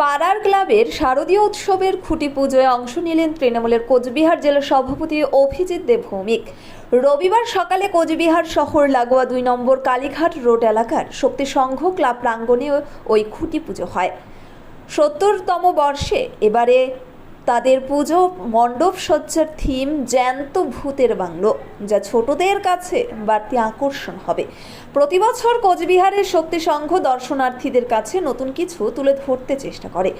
পাড়ার ক্লাবের শারদীয় উৎসবের খুঁটি পুজোয় অংশ নিলেন তৃণমূলের কোচবিহার জেলা সভাপতি অভিজিৎ দেব ভৌমিক রবিবার সকালে কোচবিহার শহর লাগোয়া দুই নম্বর কালীঘাট রোড এলাকার শক্তি সংঘ ক্লাব প্রাঙ্গণে ওই খুঁটি পুজো হয়। সত্তরতম বর্ষে এবারে তাদের পুজো মণ্ডপ সজ্জার থিম জ্যান্ত ভূতের বাংলো, যা ছোটদের কাছে বাড়তি আকর্ষণ হবে। প্রতি বছর কোচবিহারের শক্তি সংঘ দর্শনার্থীদের কাছে নতুন কিছু তুলে ধরতে চেষ্টা করে।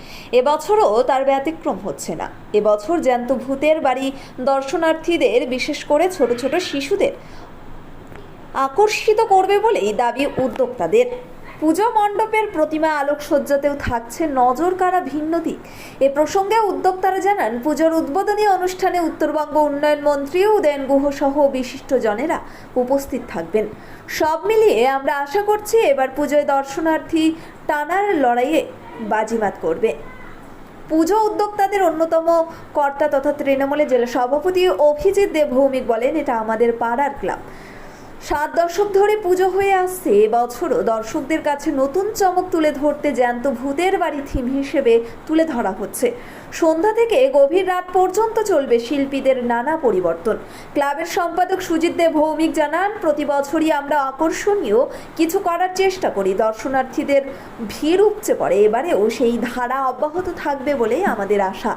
এবছরও তার ব্যতিক্রম হচ্ছে না। এবছর জ্যান্ত ভূতের বাড়ি দর্শনার্থীদের, বিশেষ করে ছোট ছোট শিশুদের, আকর্ষিত করবে বলেই দাবি উদ্যোক্তাদের। পুজো মণ্ডপের প্রতিমা আলোকসজ্জাতেও থাকছে নজর কাড়া ভিন্ন দিক। এ প্রসঙ্গে উদ্যোক্তারা জানান, পুজোর উদ্বোধনী অনুষ্ঠানে উত্তরবঙ্গ উন্নয়ন মন্ত্রী উদয়ন গুহ সহ বিশিষ্ট জনেরা উপস্থিত থাকবেন। সব মিলিয়ে আমরা আশা করছি এবার পুজোয় দর্শনার্থী টানার লড়াইয়ে বাজিমাত করবে। পুজো উদ্যোক্তাদের অন্যতম কর্তা তথা তৃণমূলের জেলা সভাপতি অভিজিৎ দেব ভৌমিক বলেন, এটা আমাদের পাড়ার ক্লাব। সাত দশক ধরে পুজো হয়ে আসছে। এবছরও দর্শকদের কাছে নতুন চমক তুলে ধরতে জ্যান্ত ভূতের বাড়ি থিম হিসেবে তুলে ধরা হচ্ছে। সন্ধ্যা থেকে গভীর রাত পর্যন্ত চলবে শিল্পীদের নানা পরিবর্তন। ক্লাবের সম্পাদক সুজিত দেব ভৌমিক জানান, প্রতি বছরই আমরা আকর্ষণীয় কিছু করার চেষ্টা করি। দর্শনার্থীদের ভিড় উপচে পড়ে। এবারেও সেই ধারা অব্যাহত থাকবে বলেই আমাদের আশা।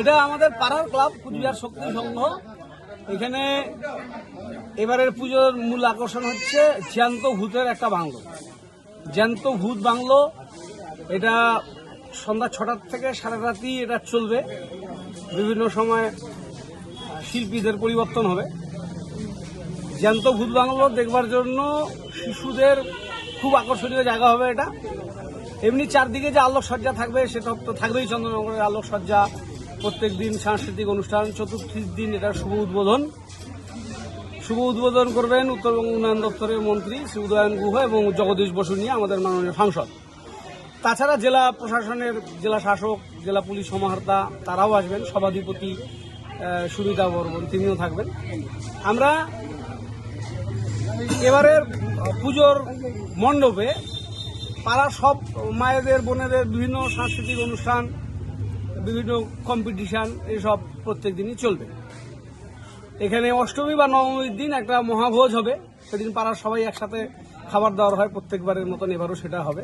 এটা আমাদের পাড়ার ক্লাব, কুচবিহার শক্তি সংঘ। এখানে এবারের পুজোর মূল আকর্ষণ হচ্ছে জ্যান্ত ভূতের একটা বাংলো। জ্যান্ত ভূত বাংলো, এটা সন্ধ্যা ছটার থেকে সারা রাতি এটা চলবে। বিভিন্ন সময় শিল্পীদের পরিবর্তন হবে। জ্যান্ত ভূত বাংলো দেখবার জন্য শিশুদের খুব আকর্ষণীয় জায়গা হবে এটা। এমনি চারদিকে যে আলোকসজ্জা থাকবে, সেটা তো থাকবেই চন্দ্রনগরের আলোকসজ্জা। প্রত্যেক দিন সাংস্কৃতিক অনুষ্ঠান চতুর্থীর দিন এটার শুভ উদ্বোধন। শুভ উদ্বোধন করবেন উত্তরবঙ্গ উন্নয়ন দপ্তরের মন্ত্রী শ্রী উদয়ন গুহ এবং জগদীশ বসু নিয়ে আমাদের মাননীয় সাংসদ। তাছাড়া জেলা প্রশাসনের জেলা শাসক, জেলা পুলিশ সমাহর্তা, তারাও আসবেন, সভাধিপতি সুবিধা বর্মন, তিনিও থাকবেন। আমরা এবারের পুজোর মণ্ডপে পাড়ার সব মায়েদের, বোনেদের বিভিন্ন সাংস্কৃতিক অনুষ্ঠান, বিভিন্ন কম্পিটিশান এসব প্রত্যেক দিনই চলবে। এখানে অষ্টমী বা নবমীর দিন একটা মহাভোজ হবে। সেদিন পাড়ার সবাই একসাথে খাবার দাবার হয়, প্রত্যেকবারের মতন এবারও সেটা হবে।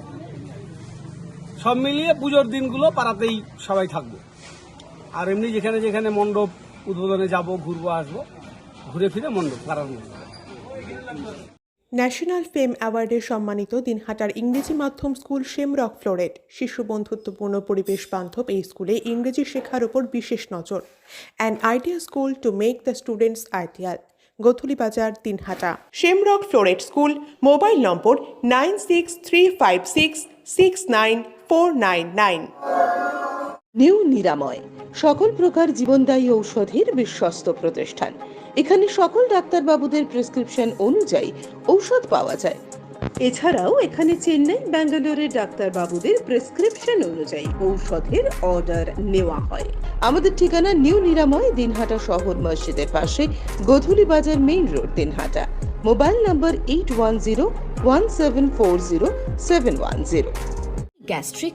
সব মিলিয়ে পুজোর দিনগুলো পাড়াতেই সবাই থাকবে। আর এমনি যেখানে যেখানে মণ্ডপ উদ্বোধনে যাব, ঘুরবো, আসব, ঘুরে ফিরে মণ্ডপ, পাড়ার মণ্ডপ। ন্যাশনাল ফেম অ্যাওয়ার্ডে সম্মানিত দিনহাটার ইংরেজি মাধ্যম স্কুল শেমরক ফ্লোরেট, শিশু বন্ধুত্বপূর্ণ পরিবেশ বান্ধব এই স্কুলে ইংরেজি শেখার উপর বিশেষ নজর। An idea school to make the students ideal Godhuli Bazar, Dinhata. Shamrock Floret school, mobile number nine six three five six six nine four nine nine. New Niramoy, সকল প্রকার জীবনদায়ী ঔষধের বিশ্বস্ত প্রতিষ্ঠান। এখানে সকল ডাক্তারবাবুদের প্রেসক্রিপশন অনুযায়ী ঔষধ পাওয়া যায়। এছাড়াও এখানে চেন্নাই, ব্যাঙ্গালোরের ডাক্তারবাবুদের প্রেসক্রিপশন অনুযায়ী ঔষধের অর্ডার নেওয়া হয়। আমাদের ঠিকানা নিউ নিরাময়, দিনহাটা শহর মসজিদের পাশে, Godhuli Bazar main road, Dinhata. Mobile number eight one zero one seven four zero seven one zero. Gastric